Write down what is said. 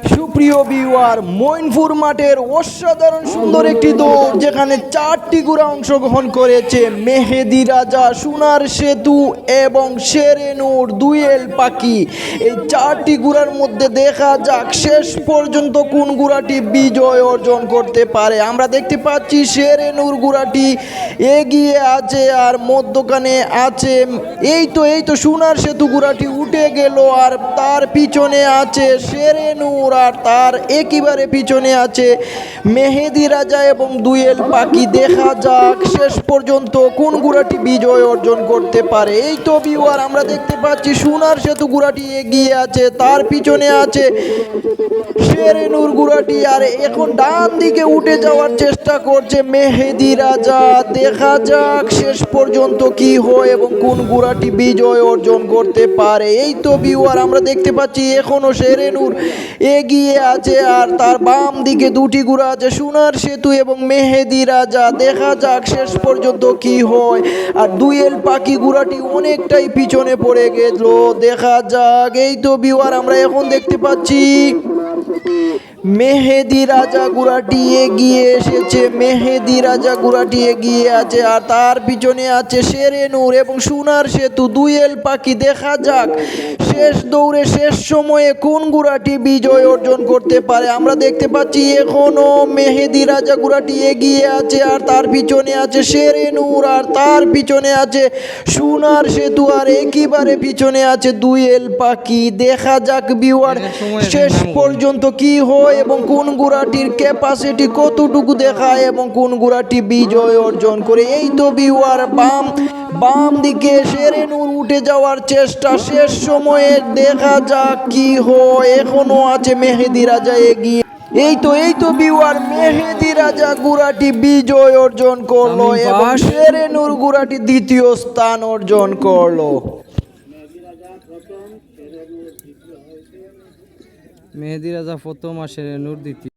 সুপ্রিয় বিওয়ার মইনপুর মাঠের অসাধারণ সুন্দর একটি দৌড়, যেখানে চারটি গুড়া অংশগ্রহণ করেছে মেহেদি রাজা, সোনার সেতু এবং শেরেনুর দুয়েল পাখি। এই চারটি গুড়ার মধ্যে দেখা যাক শেষ পর্যন্ত কোন গুড়াটি বিজয় অর্জন করতে পারে। আমরা দেখতে পাচ্ছি শেরেনুর গুড়াটি এগিয়ে আছে আর মধ্যখানে আছে, এই তো এই তো, সোনার সেতু গুড়াটি উঠে গেল আর তার পিছনে আছে শেরেনুর আর তার একেবারে পিছনে আছে মেহেদি রাজা এবং দুয়েল পাখি। দেখা যাক শেষ পর্যন্ত কোন গুড়াটি বিজয় অর্জন করতে পারে। এই তো বিওয়ার আমরা দেখতে পাচ্ছি সোনার সেতু গুড়াটি এগিয়ে আছে, তার পিছনে আছে শেরেনুর গুড়াটি আর এখন ডান দিকে উঠে যাওয়ার চেষ্টা করছে মেহেদি রাজা। দেখা যাক শেষ পর্যন্ত কি হয় এবং কোন গুড়াটি বিজয় অর্জন করতে পারে। এই তো বিওয়ার আমরা দেখতে পাচ্ছি এখনও শেরেনুর এগিয়ে আছে আর তার বাম দিকে দুটি গুড়া আছে, সোনার সেতু এবং মেহেদি রাজা। দেখা যাক শেষ পর্যন্ত কি হয়। আর দুয়েল পাখি গুড়াটি অনেকটাই পিছনে পড়ে গেল। দেখা যাক, এই তো বিওয়ার আমরা এখন দেখতে পাচ্ছি সভাপতি মেহেদি রাজা গুড়াটি এগিয়ে এসেছে মেহেদি রাজা গুড়াটি এগিয়ে আছে আর তার পিছনে আছে শেরেনুর এবং সোনার সেতু। দুয়েল পাখি দেখা যাক শেষ দৌড়ে শেষ সময়ে কোন গুড়াটি বিজয় অর্জন করতে পারে। আমরা দেখতে পাচ্ছি এখনও মেহেদি রাজা গুড়াটি এগিয়ে আছে আর তার পিছনে আছে শেরেনুর আর তার পিছনে আছে সোনার সেতু আর একেবারে পিছনে আছে দুয়েল পাখি দেখা যাক বিওয়ার শেষ পর্যন্ত কি হয়। এবং কোন গুড়াটির ক্যাপাসিটি কতটুকু দেখায় এবং কোন গুড়াটি বিজয় অর্জন করে এই তো বিওয়ার বাম বাম দিকে শেরেনুর উঠে যাওয়ার চেষ্টা শেষ সময়ে দেখা যাক কি হয় এখনও আছে মেহেদি রাজা এগিয়ে। এই তো এই তো বিওয়ার মেহেদি রাজা গুড়াটি বিজয় অর্জন করল এবং শেরেনুর গুড়াটি দ্বিতীয় স্থান অর্জন করল। মেহেদি রাজা প্রথম আসে নূর দ্বিতীয়।